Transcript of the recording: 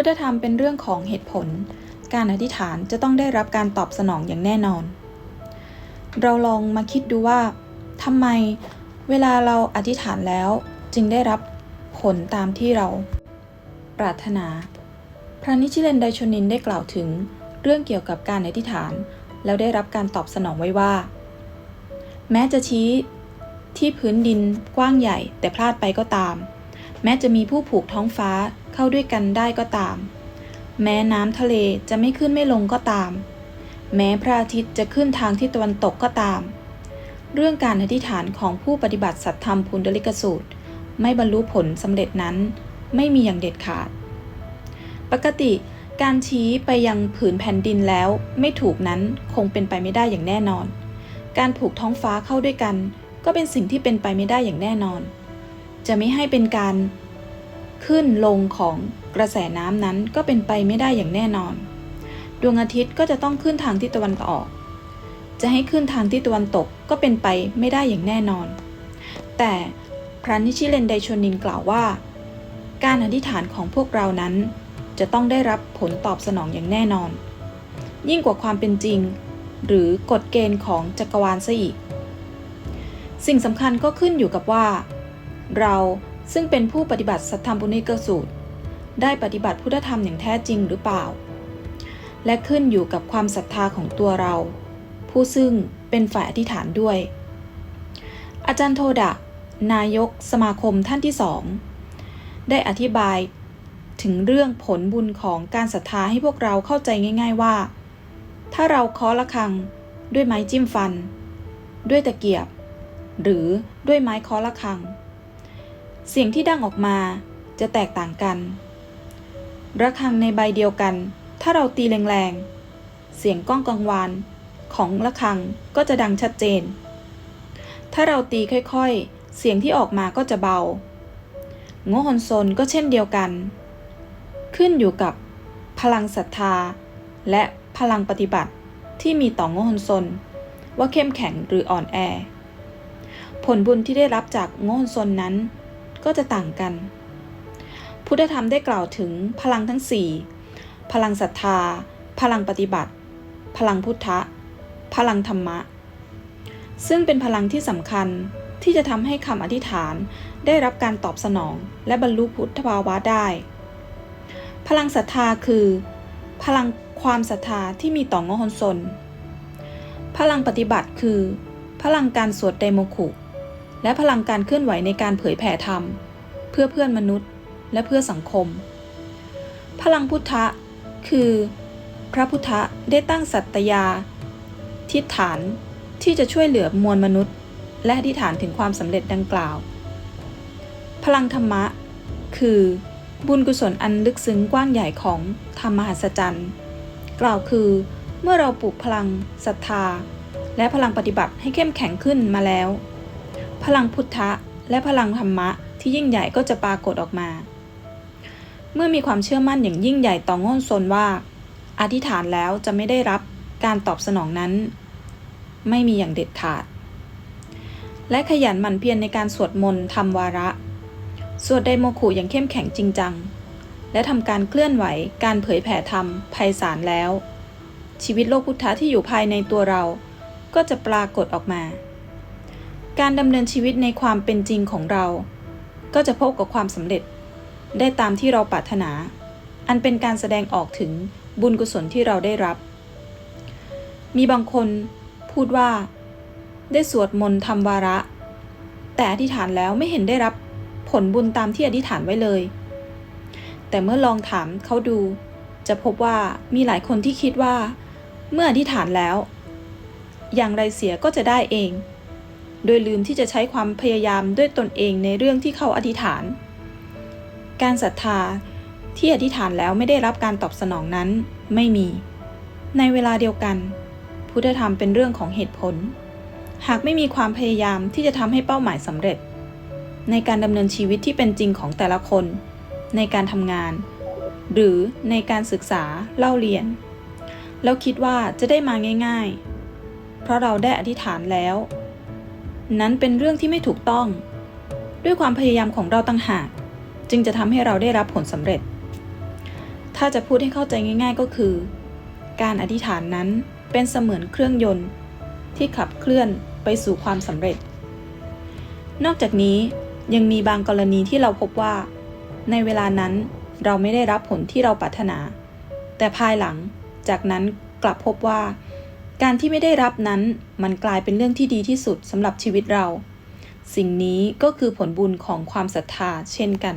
พุทธธรรมเป็นเรื่องของเหตุผล การอธิษฐานจะต้องได้รับการตอบสนองอย่างแน่นอน เราลองมาคิดดูว่าทำไมเวลาเราอธิษฐานแล้วจึงได้รับผลตามที่เราปรารถนา พระนิชิเลนไดชนินได้กล่าวถึงเรื่องเกี่ยวกับการอธิษฐาน แล้วได้รับการตอบสนองไว้ว่า แม้จะชี้ที่พื้นดินกว้างใหญ่แต่พลาดไปก็ตาม แม้จะมีผู้ผูกท้องฟ้า เข้าด้วยกันได้ก็ตาม แม้น้ำทะเลจะไม่ขึ้นไม่ลงก็ตาม แม้พระอาทิตย์จะขึ้นทางที่ตะวันตกก็ตาม เรื่องการอธิษฐานของผู้ปฏิบัติสัตธรรมพุนดลิกสูตร ไม่บรรลุผลสำเร็จนั้น ไม่มีอย่างเด็ดขาด ปกติการชี้ไปยังผืนแผ่นดินแล้วไม่ถูกนั้นคงเป็นไปไม่ได้อย่างแน่นอน การผูกท้องฟ้าเข้าด้วยกัน ก็เป็นสิ่งที่เป็นไปไม่ได้อย่างแน่นอน จะไม่ให้เป็นการ ขึ้นลงของกระแสน้ำนั้นก็เป็นไปไม่ได้อย่างแน่นอน ดวงอาทิตย์ก็จะต้องขึ้นทางทิศตะวันออก จะให้ขึ้นทางทิศตะวันตกก็เป็นไปไม่ได้อย่างแน่นอน แต่พระนิชิเลนไดชนินกล่าวว่า การอธิษฐานของพวกเรานั้น จะต้องได้รับผลตอบสนองอย่างแน่นอน ยิ่งกว่าความเป็นจริง หรือกฎเกณฑ์ของจักรวาลซะอีก สิ่งสำคัญก็ขึ้นอยู่กับว่า เรา ซึ่งเป็นผู้ปฏิบัติสัทธรรมปุณิกสูตร ได้ปฏิบัติพุทธธรรมอย่างแท้จริงหรือเปล่า และขึ้นอยู่กับความศรัทธาของตัวเรา ผู้ซึ่งเป็นฝ่ายอธิษฐานด้วย อาจารย์โทดะ นายกสมาคมท่านที่สอง ได้อธิบายถึงเรื่องผลบุญของการศรัทธาให้พวกเราเข้าใจง่าย ๆว่า ถ้าเราเคาะระฆังด้วยไม้จิ้มฟัน ด้วยตะเกียบ หรือด้วยไม้เคาะระฆัง เสียงที่ดังออกมาจะแตกต่างกัน ระฆังในใบเดียวกัน ถ้าเราตีแรงๆ เสียงก้องกังวานของระฆังก็จะดังชัดเจน ถ้าเราตีค่อยๆ เสียงที่ออกมาก็จะเบาโงฮอนโซนก็เช่นเดียวกัน ขึ้นอยู่กับพลังศรัทธา และพลังปฏิบัติที่มีต่อโงฮอนโซน ว่าเข้มแข็งหรืออ่อนแอ ผลบุญที่ได้รับจากโงฮอนโซนนั้น ก็จะต่างกัน พุทธธรรมได้กล่าวถึงพลังทั้ง 4 พลังศรัทธา พลังปฏิบัติ พลังพุทธะ พลังธรรมะ ซึ่งเป็นพลังที่สำคัญที่จะทำให้คำอธิษฐานได้รับการตอบสนอง และบรรลุพุทธภาวะได้ พลังศรัทธาคือ พลังความศรัทธาที่มีต่องฮอนซน พลังปฏิบัติคือ พลังการสวดไดโมคุ และพลังการเคลื่อนไหวในการเผยแผ่ธรรม เพื่อเพื่อนมนุษย์ และเพื่อสังคม พลังพุทธะ คือ พระพุทธะได้ตั้งสัตยา ทิฏฐานที่จะช่วยเหลือมวลมนุษย์ และอธิษฐานถึงความสำเร็จดังกล่าว พลังธรรมะ คือบุญกุศลอันลึกซึ้งกว้างใหญ่ของธรรมมหัศจรรย์ กล่าวคือเมื่อเราปลูกพลังศรัทธา และพลังปฏิบัติให้เข้มแข็งขึ้นมาแล้ว พลังพุทธะ และพลังธรรมะที่ยิ่งใหญ่ก็จะปรากฏออกมา เมื่อมีความเชื่อมั่นอย่างยิ่งใหญ่ต่อง่นซนว่า อธิษฐานแล้วจะไม่ได้รับการตอบสนองนั้น ไม่มีอย่างเด็ดขาด และขยันหมั่นเพียรในการสวดมนต์ทำวาระ สวดไดโมคุอย่างเข้มแข็งจริงจัง และทำการเคลื่อนไหวการเผยแผ่ธรรมภัยสารแล้ว ชีวิตโลกพุทธะที่อยู่ภายในตัวเราก็จะปรากฏออกมา การดำเนินชีวิตในความเป็นจริงของเรา ก็จะพบกับความสำเร็จ ได้ตามที่เราปรารถนา อันเป็นการแสดงออกถึงบุญกุศลที่เราได้รับ มีบางคนพูดว่า ได้สวดมนต์ทำวาระ แต่อธิษฐานแล้วไม่เห็นได้รับผลบุญตามที่อธิษฐานไว้เลย แต่เมื่อลองถามเขาดู จะพบว่ามีหลายคนที่คิดว่า เมื่ออธิษฐานแล้ว อย่างไรเสียก็จะได้เอง โดยลืมที่จะใช้ความพยายามด้วยตนเองในเรื่องที่เขาอธิษฐาน การศรัทธาที่อธิษฐานแล้วไม่ได้รับการตอบสนองนั้นไม่มี ในเวลาเดียวกัน พุทธธรรมเป็นเรื่องของเหตุผล หากไม่มีความพยายามที่จะทำให้เป้าหมายสำเร็จ ในการดำเนินชีวิตที่เป็นจริงของแต่ละคน ในการทำงาน หรือในการศึกษาเล่าเรียน แล้วคิดว่าจะได้มาง่าย ๆ เพราะเราได้อธิษฐานแล้ว นั้นเป็นเรื่องที่ไม่ถูกต้อง ด้วยความพยายามของเราต่างหาก จึงจะทำให้เราได้รับผลสำเร็จ ถ้าจะพูดให้เข้าใจง่าย ๆก็คือ การอธิษฐานนั้นเป็นเสมือนเครื่องยนต์ ที่ขับเคลื่อนไปสู่ความสำเร็จ นอกจากนี้ยังมีบางกรณีที่เราพบว่า ในเวลานั้นเราไม่ได้รับผลที่เราปรารถนา แต่ภายหลังจากนั้นกลับพบว่า การที่ไม่ได้รับนั้นมันกลายเป็นเรื่องที่ดีที่สุดสำหรับชีวิตเรา สิ่งนี้ก็คือผลบุญของความศรัทธาเช่นกัน